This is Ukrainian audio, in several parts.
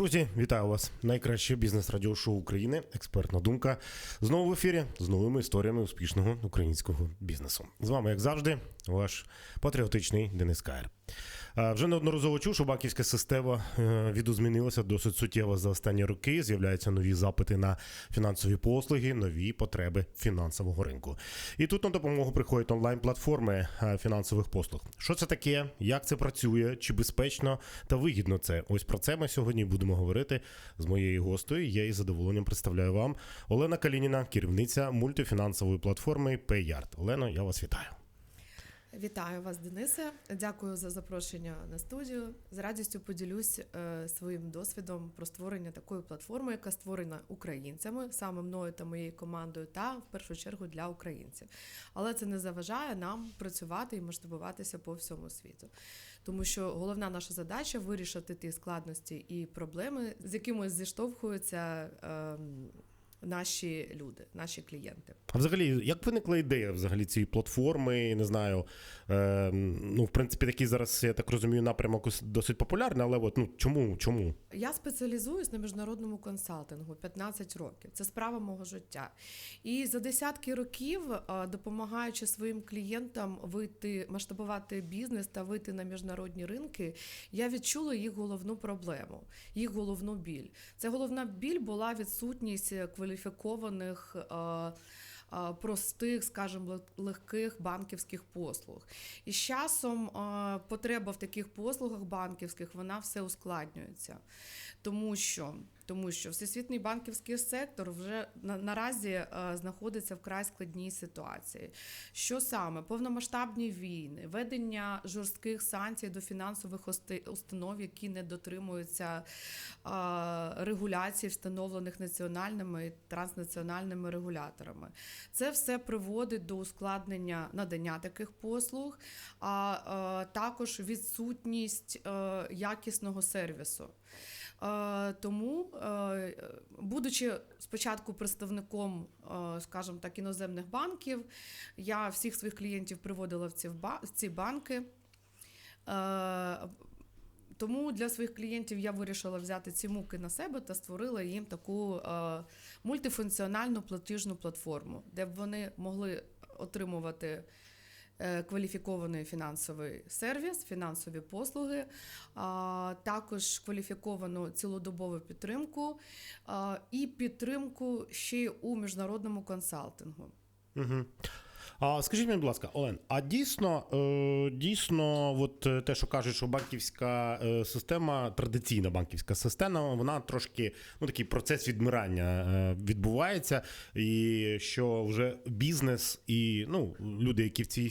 Друзі, вітаю вас! Найкраще бізнес-радіошоу України. Експертна думка. Знову в ефірі з новими історіями успішного українського бізнесу. З вами, як завжди, ваш патріотичний Денис Каєр. А, Вже неодноразово чув, що банківська система е, відозмінилася досить суттєво за останні роки. З'являються нові запити на фінансові послуги, нові потреби фінансового ринку. І тут на допомогу приходять онлайн-платформи е, фінансових послуг. Що це таке? Як це працює? Чи безпечно та вигідно це? Ось про це ми сьогодні будемо говорити з моєю гостею. Я із задоволенням представляю вам Олена Калініна, керівниця мультифінансової платформи PayYard. Олено, я вас вітаю. Вітаю вас, Денисе. Дякую за запрошення на студію. З радістю поділюсь е, своїм досвідом про створення такої платформи, яка створена українцями, саме мною та моєю командою, та в першу чергу для українців. Але це не заважає нам працювати і масштабуватися по всьому світу. Тому що головна наша задача вирішити ті складності і проблеми, з якими зіштовхуються. Наші люди, наші клієнти. А взагалі, як виникла ідея взагалі цієї платформи? Не знаю. Е, ну, в принципі, такий зараз, я так розумію, напрямок досить популярний, але от, ну, чому? чому? Я спеціалізуюсь на міжнародному консалтингу 15 років. Це справа мого життя. І за десятки років, е, допомагаючи своїм клієнтам вийти, масштабувати бізнес та вийти на міжнародні ринки, я відчула їх головну проблему, їх головну біль. Це головна біль була відсутність кваліфікованих. е, е, Простих, скажімо, легких банківських послуг, і з часом е, потреба в таких послугах банківських вона все ускладнюється, тому що тому що всесвітній банківський сектор вже на, наразі е, знаходиться в край складній ситуації. Що саме повномасштабні війни, ведення жорстких санкцій до фінансових установ, які не дотримуються е, регуляцій, встановлених національними і транснаціональними регуляторами. Це все приводить до ускладнення надання таких послуг, а е, також відсутність якісного сервісу. Е, тому, е, будучи спочатку представником, е, скажімо так, іноземних банків, я всіх своїх клієнтів приводила в ці банки. Тому для своїх клієнтів я вирішила взяти ці муки на себе та створила їм таку мультифункціональну платіжну платформу, де б вони могли отримувати. Е, кваліфікований фінансовий сервіс, фінансові послуги, також кваліфіковану цілодобову підтримку і підтримку ще й у міжнародному консалтингу. Угу. А скажіть мені, будь ласка, Олен, а дійсно, е, дійсно, от е, те, що кажуть, що банківська е, система, традиційна банківська система, вона трошки ну такий процес відмирання відбувається, і що вже бізнес і ну люди, які в цій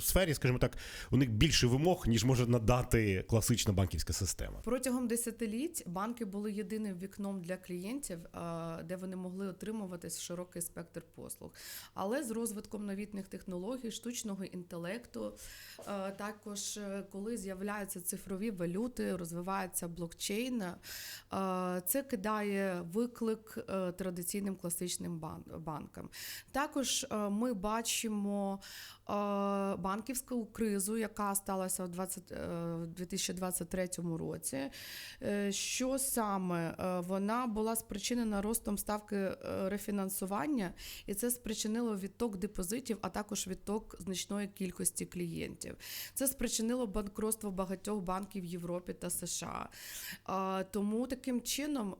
сфері, скажімо так, у них більше вимог, ніж може надати класична банківська система. Протягом десятиліть банки були єдиним вікном для клієнтів, де вони могли отримувати широкий спектр послуг, але з розвитком новітніх технологій, штучного інтелекту. Е, також е, коли з'являються цифрові валюти, розвивається блокчейн, е, це кидає виклик традиційним класичним банкам. Також ми бачимо банківську кризу, яка сталася в 2023 році. Що саме вона була спричинена ростом ставки рефінансування, і це спричинило відток депозитів а також відток значної кількості клієнтів. Це спричинило банкротство багатьох банків в Європі та США. Тому таким чином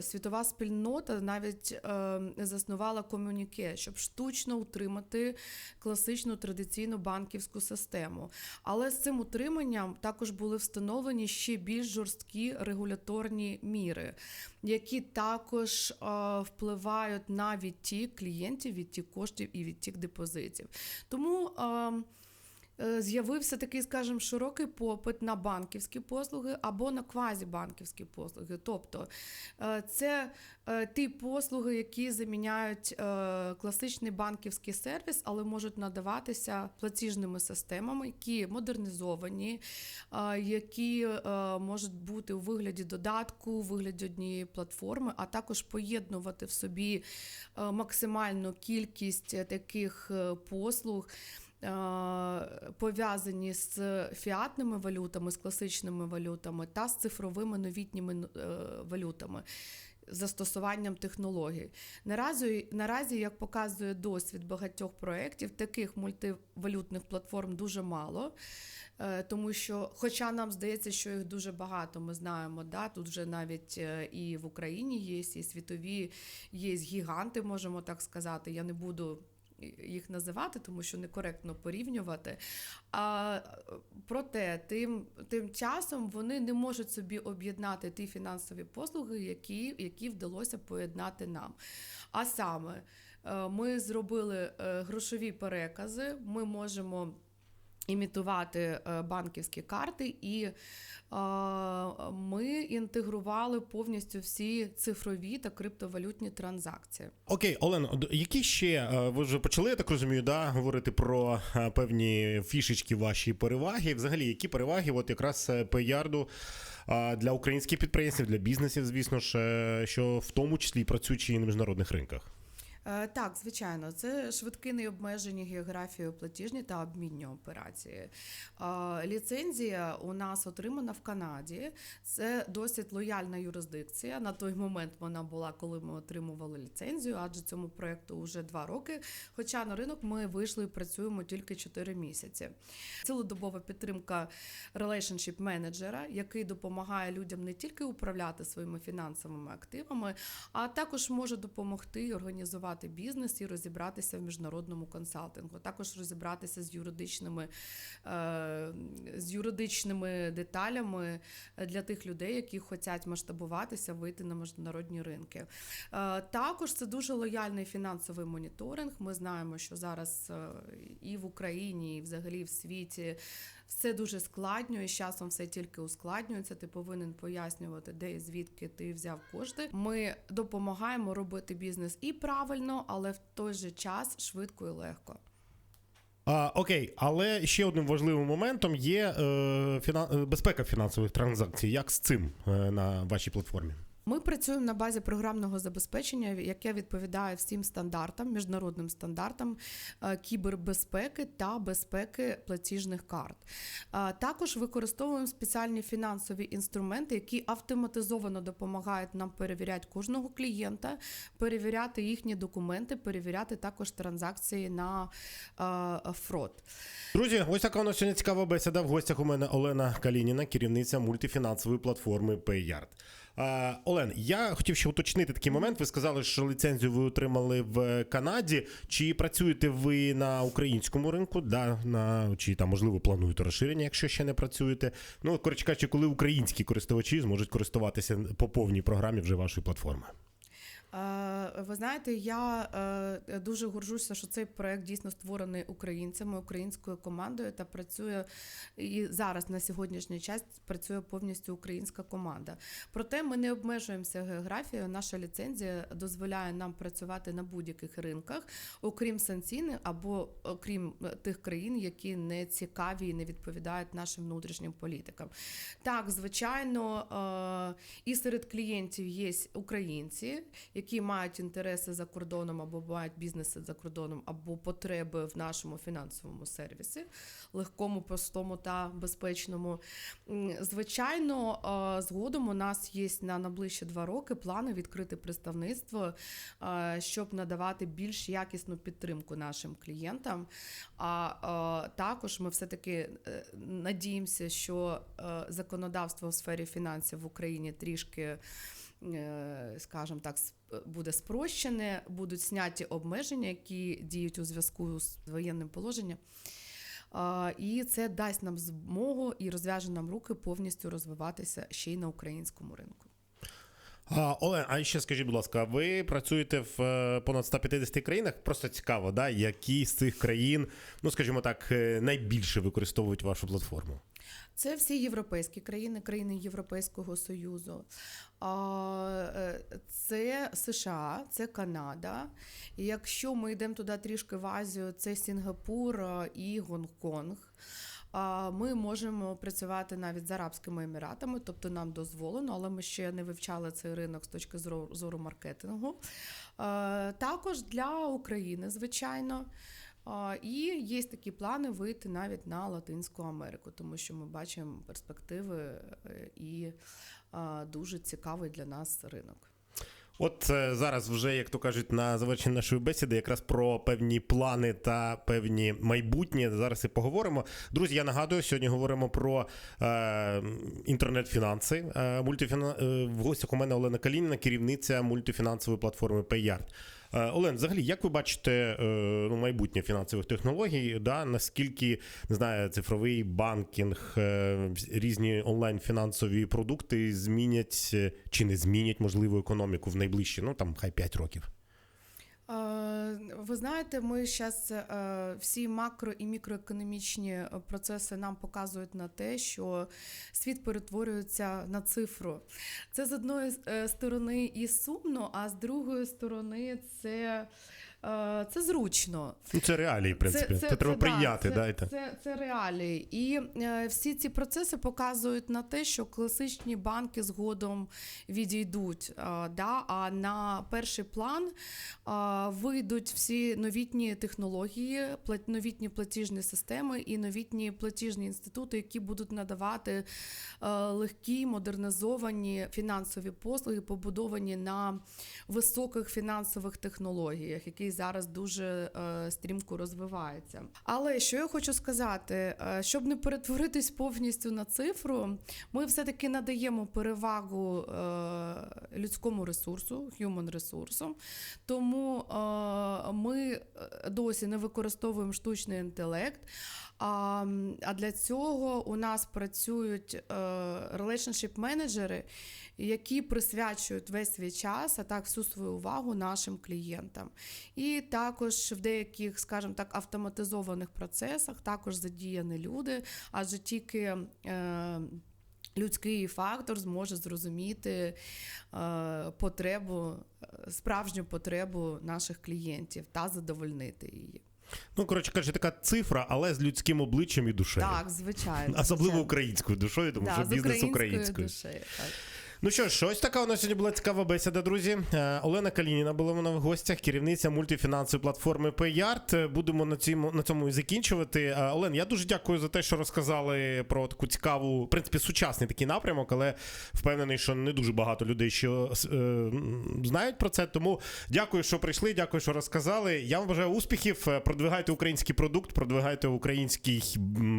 світова спільнота навіть е, заснувала комюніке, щоб штучно утримати класичну традиційну банківську систему. Але з цим утриманням також були встановлені ще більш жорсткі регуляторні міри, які також впливають на відтік клієнтів, відтік коштів і відтік депозитів. Тому з'явився такий, скажімо, широкий попит на банківські послуги або на квазібанківські послуги. Тобто е, це е, ті послуги, які заміняють класичний банківський сервіс, але можуть надаватися платіжними системами, які модернізовані, які можуть бути у вигляді додатку, у вигляді однієї платформи, а також поєднувати в собі максимальну кількість таких послуг. Е, пов'язані з фіатними валютами, з класичними валютами та з цифровими новітніми е, валютами. Застосуванням технологій наразі, наразі, як показує досвід багатьох проєктів, таких мультивалютних платформ дуже мало. Е, Тому що, хоча нам здається, що їх дуже багато, ми знаємо, да, тут вже навіть і в Україні є, і світові є гіганти, можемо так сказати. Я не буду їх називати, тому що некоректно порівнювати. А проте, тим, тим часом вони не можуть собі об'єднати ті фінансові послуги, які, які вдалося поєднати нам. А саме, е, ми зробили е, грошові перекази, ми можемо імітувати е, банківські карти, і е, ми інтегрували повністю всі цифрові та криптовалютні транзакції. Окей, Олено, які ще е, ви вже почали, я так розумію, да, говорити про певні фішечки ваші переваги. Взагалі, які переваги, от якраз Пеярду е, для українських підприємців, для бізнесів, звісно ж, що в тому числі працюючи на міжнародних ринках. Е, Так, звичайно, це швидкі необмежені географією платіжні та обмінні операції. Е, Ліцензія у нас отримана в Канаді. Це досить лояльна юрисдикція. На той момент вона була, коли ми отримували ліцензію, адже цьому проєкту вже два роки. Хоча на ринок ми вийшли і працюємо тільки 4 місяці. Цілодобова підтримка relationship менеджера, який допомагає людям не тільки управляти своїми фінансовими активами, а також може допомогти і організувати бізнес і розібратися в міжнародному консалтингу, також розібратися з юридичними, е, з юридичними деталями для тих людей, які хочуть масштабуватися, вийти на міжнародні ринки. Е, також це дуже лояльний фінансовий моніторинг. Ми знаємо, що зараз е, і в Україні, і взагалі в світі все дуже складно, і з часом все тільки ускладнюється. Ти повинен пояснювати, де і звідки ти взяв кошти. Ми допомагаємо робити бізнес і правильно, але в той же час швидко і легко. А, окей, але ще одним важливим моментом є е, фіна... е, безпека фінансових транзакцій. Як з цим е, на вашій платформі? Ми працюємо на базі програмного забезпечення, яке відповідає всім стандартам, міжнародним стандартам е, кібербезпеки та безпеки платіжних карт. Е, Також використовуємо спеціальні фінансові інструменти, які автоматизовано допомагають нам перевіряти кожного клієнта, перевіряти їхні документи, перевіряти також транзакції на е, фрод. Друзі, ось така у нас сьогодні цікава бесіда. В гостях у мене Олена Калініна, керівниця мультифінансової платформи PayYard. Олен, я хотів ще уточнити такий момент. Ви сказали, що ліцензію ви отримали в Канаді. Чи працюєте ви на українському ринку? Да, на, чи там, можливо, плануєте розширення, якщо ще не працюєте? Ну, коротше кажучи, коли українські користувачі зможуть користуватися по повній програмі вже вашої платформи. Е, Ви знаєте, я е, дуже горжуся, що цей проект дійсно створений українцями, українською командою та працює і зараз на сьогоднішній час працює повністю українська команда. Проте ми не обмежуємося географією. Наша ліцензія дозволяє нам працювати на будь-яких ринках, окрім санкційних або окрім е, тих країн, які не цікаві і не відповідають нашим внутрішнім політикам. Так, звичайно, і серед клієнтів є українці, які мають інтереси за кордоном або мають бізнеси за кордоном, або потреби в нашому фінансовому сервісі, легкому, простому та безпечному. Звичайно, згодом у нас є на найближчі два роки плани відкрити представництво, щоб надавати більш якісну підтримку нашим клієнтам. А також ми все-таки е, надіємося, що е, законодавство в сфері фінансів в Україні трішки скажімо так, с- буде спрощене, будуть зняті обмеження, які діють у зв'язку з воєнним положенням. І це дасть нам змогу і розв'яже нам руки повністю розвиватися ще й на українському ринку. А, Олен, а ще скажіть, будь ласка, ви працюєте в е, понад 150 країнах? Просто цікаво, да? які з цих країн, ну скажімо так, е, найбільше використовують вашу платформу? Це всі європейські країни, країни Європейського Союзу. Е, Це США, це Канада. І якщо ми йдемо туди трішки в Азію, це Сінгапур і Гонконг. Ми можемо працювати навіть з Арабськими Еміратами, тобто нам дозволено, але ми ще не вивчали цей ринок з точки зору зору маркетингу. Е, Також для України, звичайно. І є такі плани вийти навіть на Латинську Америку, тому що ми бачимо перспективи е, і дуже цікавий для нас ринок. От е, зараз, вже як то кажуть, на завершенні нашої бесіди, якраз про певні плани та певні майбутнє. Зараз і поговоримо. Друзі, я нагадую, сьогодні говоримо про е, інтернет-фінанси. Е, мультифіна... е, в гостях у мене Олена Калініна, керівниця мультифінансової платформи PayYard. Е, Олен, взагалі, як ви бачите е, ну, майбутнє фінансових технологій? Да? Наскільки не знаю, цифровий банкінг, е, різні онлайн-фінансові продукти змінять чи не змінять можливо економіку в найближчі, ну там хай 5 років? Е, Ви знаєте, ми зараз всі макро і мікроекономічні е, процеси нам показують на те, що світ перетворюється на цифру. Це з одної е, сторони і сумно, а з другої сторони це. Е, Це зручно. Ну, це реалії, в принципі. Це, треба прийняти. да, це, це, це реалії. І е, всі ці процеси показують на те, що класичні банки згодом відійдуть. е, да, а на перший план е, вийдуть всі новітні технології, пла- новітні платіжні системи і новітні платіжні інститути, які будуть надавати е, легкі модернізовані фінансові послуги, побудовані на високих фінансових технологіях, які зараз дуже е, стрімко розвивається. Але що я хочу сказати, е, щоб не перетворитись повністю на цифру, ми все-таки надаємо перевагу е, людському ресурсу, human ресурсу. Тому е, ми е, досі не використовуємо штучний інтелект. А, а для цього у нас працюють е, relationship менеджери, які присвячують весь свій час, а так всю свою увагу нашим клієнтам. І також в деяких, скажімо так, автоматизованих процесах також задіяні люди, адже тільки. Е, Людський фактор зможе зрозуміти е, потребу, е, справжню потребу наших клієнтів та задовольнити її. Ну, коротше кажучи, така цифра, але з людським обличчям і душею. Так, звичайно. Особливо звичайно. українською душою, тому Да, що бізнес українською українською. душею. Так. Ну що ж, ось така у нас сьогодні була цікава бесіда, друзі. Е, Олена Калініна була в нас в гостях, керівниця мультифінансової платформи PayYard. Е, Будемо на цьому на цьому і закінчувати. Е, Олен, я дуже дякую за те, що розказали про таку цікаву, в принципі, сучасний такий напрямок, але впевнений, що не дуже багато людей ще е, знають про це. Тому дякую, що прийшли, дякую, що розказали. Я вам бажаю успіхів. Продвигайте український продукт, продвигайте український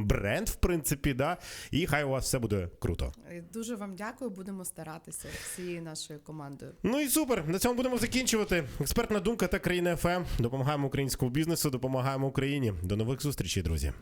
бренд, в принципі, да, і хай у вас все буде круто. Дуже вам дякую. Будемо старатися всією нашою командою. Ну і супер. На цьому будемо закінчувати. Експертна думка та країна ФМ. Допомагаємо українському бізнесу, допомагаємо Україні. До нових зустрічей, друзі.